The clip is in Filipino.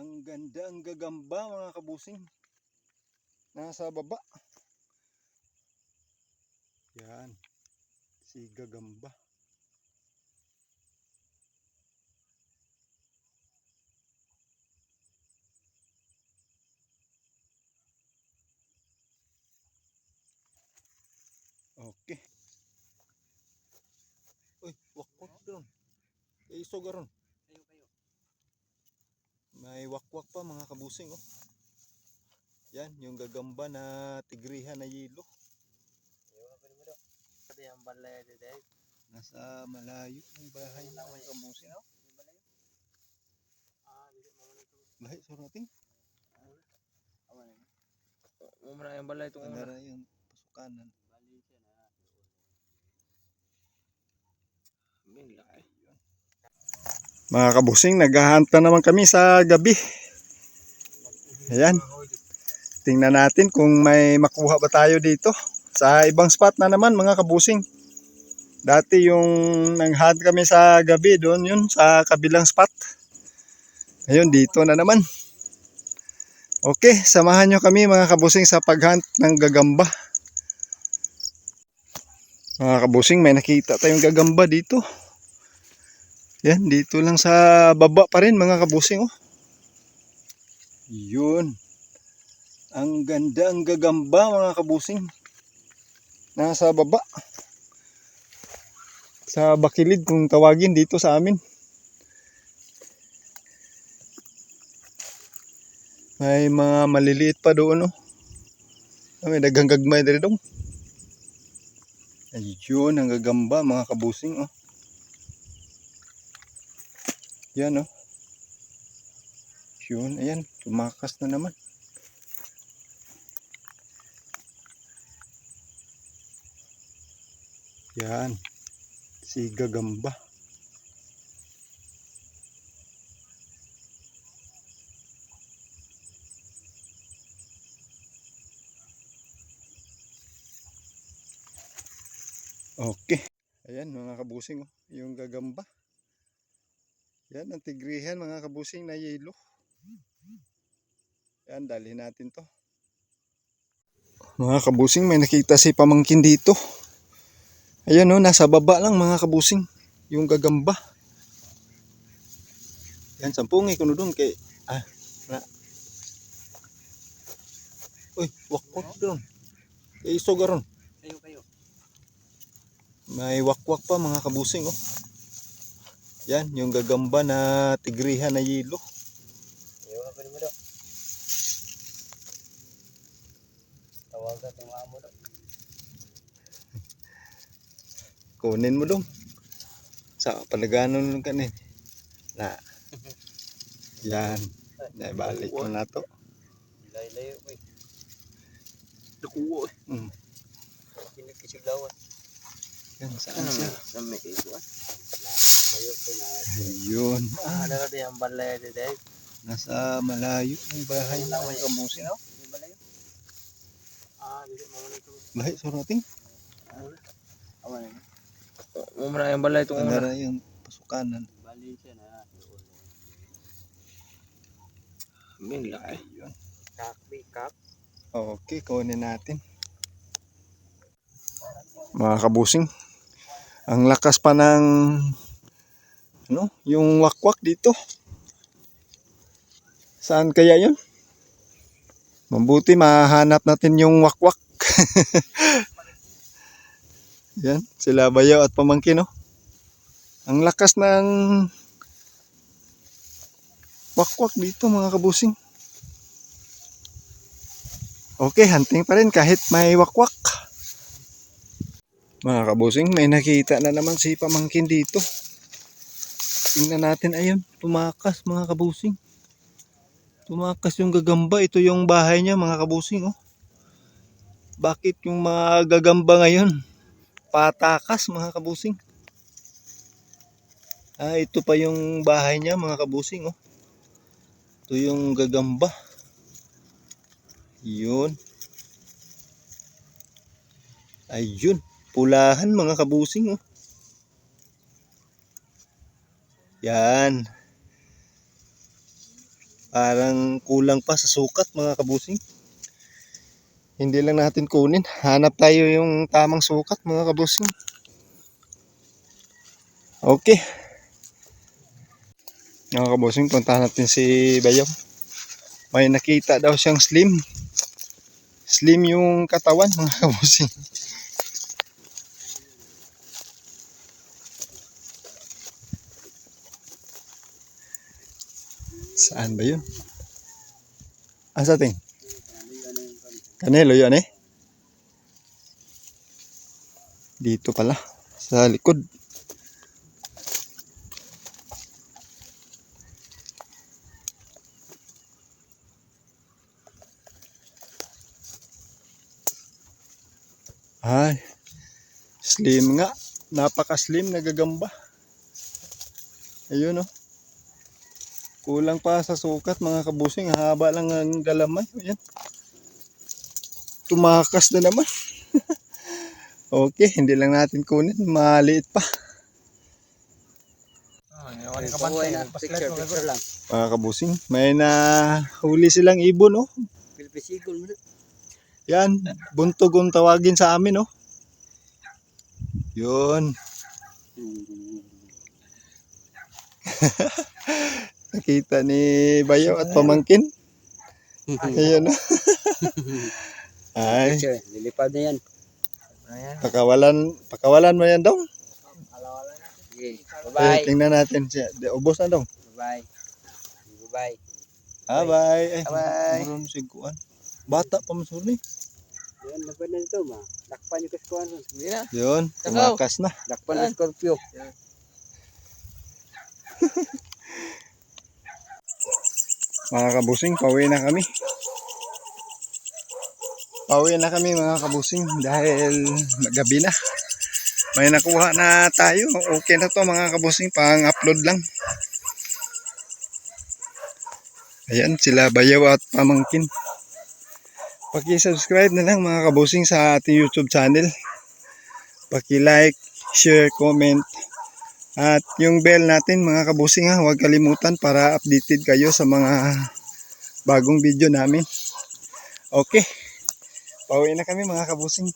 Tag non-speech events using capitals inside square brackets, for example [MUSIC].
Ang ganda, ang gagamba mga kabusing. Nasa baba. Yan. Si gagamba. Okay. Uy, wakwak doon. Isog aron. Wakwak pa mga kabusing oh. Yan, yung gagamba na tigrihan na yelo. Ang. Nasa malayo ang bahay ng mga kabusing. Yung balay. Ah. Lahi sa rating. Mo muna yung balay itong una. Andara yung pasukanan. Bali siya na. May laki. Mga kabusing, naghahunt na naman kami sa gabi. Ayan. Tingnan natin kung may makuha ba tayo dito. Sa ibang spot na naman mga kabusing. Dati yung nang-hunt kami sa gabi doon yun sa kabilang spot. Ngayon dito na naman. Okay, samahan nyo kami mga kabusing sa paghunt ng gagamba. Mga kabusing, may nakita tayong gagamba dito. Yan, dito lang sa baba pa rin mga kabusing oh. Yun. Ang ganda, ang gagamba mga kabusing. Nasa baba. Sa bakilid kung tawagin dito sa amin. May mga maliliit pa doon oh. Ah, May dagang gagmay dito dong. Ayun, ang gagamba mga kabusing oh. Yan oh. Yun, ayan, tumakas na naman. Yan, si gagamba. Okay. Ayan mga kabusing, oh, yung gagamba. Yan ang tigrihan mga kabusing na yelo. Yan, dalhin natin to. Mga kabusing, may nakita si pamangkin dito. Ayan o, nasa baba lang mga kabusing. Yung gagamba. Yan, sampungay ko doon kay... Ah, na. Uy, wakwak doon. Kay isog aron. Kayo, kayo. May wakwak pa mga kabusing oh. Yan, yung gagamba na tigrihan na yelo. Kunin mo dong. Sa palaganon nung kanin. Na. Yan. Naibalik mo na to. Ilay-layo ko eh. Nakuha eh. Mm. Kinikisigawan. Yan, saan siya? Sa may kayo ah. Na. Ayun. Ah, Ano na yung balay dito nasa malayo ang bahay na ang kamusin. balay. Ah, dito mo muna ito. Lahi sa rating. Awan na. Mo muna yung balay itong una. Yung pasukanan. Bali siya na. May laki. Ayun. Kak, may kak. Okay, kunin natin. Mga kabusing, ang lakas pa ng ano, yung wakwak dito. Saan kaya yun? Mabuti mahanap natin yung wakwak. [LAUGHS] Yan, sila bayaw at pamangkin, no? Ang lakas ng wakwak dito, mga kabusing. Okay, hunting pa rin kahit may wakwak. Mga kabusing, may nakita na naman si pamangkin dito. Tingnan natin, ayun, tumakas mga kabusing. Tumakas yung gagamba, ito yung bahay niya mga kabusing. Oh. Bakit yung mga gagamba ngayon? Patakas mga kabusing. Ah, ito pa yung bahay niya mga kabusing. Oh. Ito yung gagamba. Yun. Ayun. Pulahan mga kabusing. Oh. Yan. Parang kulang pa sa sukat mga kabusing. Hindi lang natin kunin. Hanap tayo yung tamang sukat mga kabusing. Okay. Mga kabusing, puntahan natin si Bayaw. May nakita daw siyang slim. Slim yung katawan mga kabusing. Saan ba yun? Ah, sa ating? Kanelo yun eh. Dito pala. Sa likod. Ay. Slim nga. Napaka-slim. Nagagamba. Ayun oh. Kulang pa sa sukat mga kabusing. Haba lang ang galamay. Ayan. Tumakas na naman. [LAUGHS] okay, hindi lang natin kunin. Maliit pa. Mga kabusing. May na huli silang ibon oh. Pilpisigol na. Yan. Buntog ang tawagin sa amin oh. Yun. [LAUGHS] Nakita ni Bayaw at pamangkin. [LAUGHS] Ayun. Ay, lilipad na yan. Pakawalan, pakawalan mo yan daw. Sige, bye-bye. tingnan natin siya. Ubos na daw. Bye-bye. Bye-bye. Ah, bye. Ay, Bye. Meron si Kuan. Bata pa masuli. Yan, laban na dito, ma. Dakpan yung kaskuhan. Hindi na. Yun, tumakas na. Dakpan ng Scorpio. Mga kabusing, pauwi na kami. Pauwi na kami mga kabusing dahil gabi na. May nakuha na tayo. Okay na to mga kabusing, pang-upload lang. Ayan, sila bayaw at pamangkin. Paki-subscribe na lang mga kabusing sa ating YouTube channel. Paki-like, share, comment. At yung bell natin mga kabusing ha, huwag kalimutan para updated kayo sa mga bagong video namin. Okay. Pauwi na kami mga kabusing.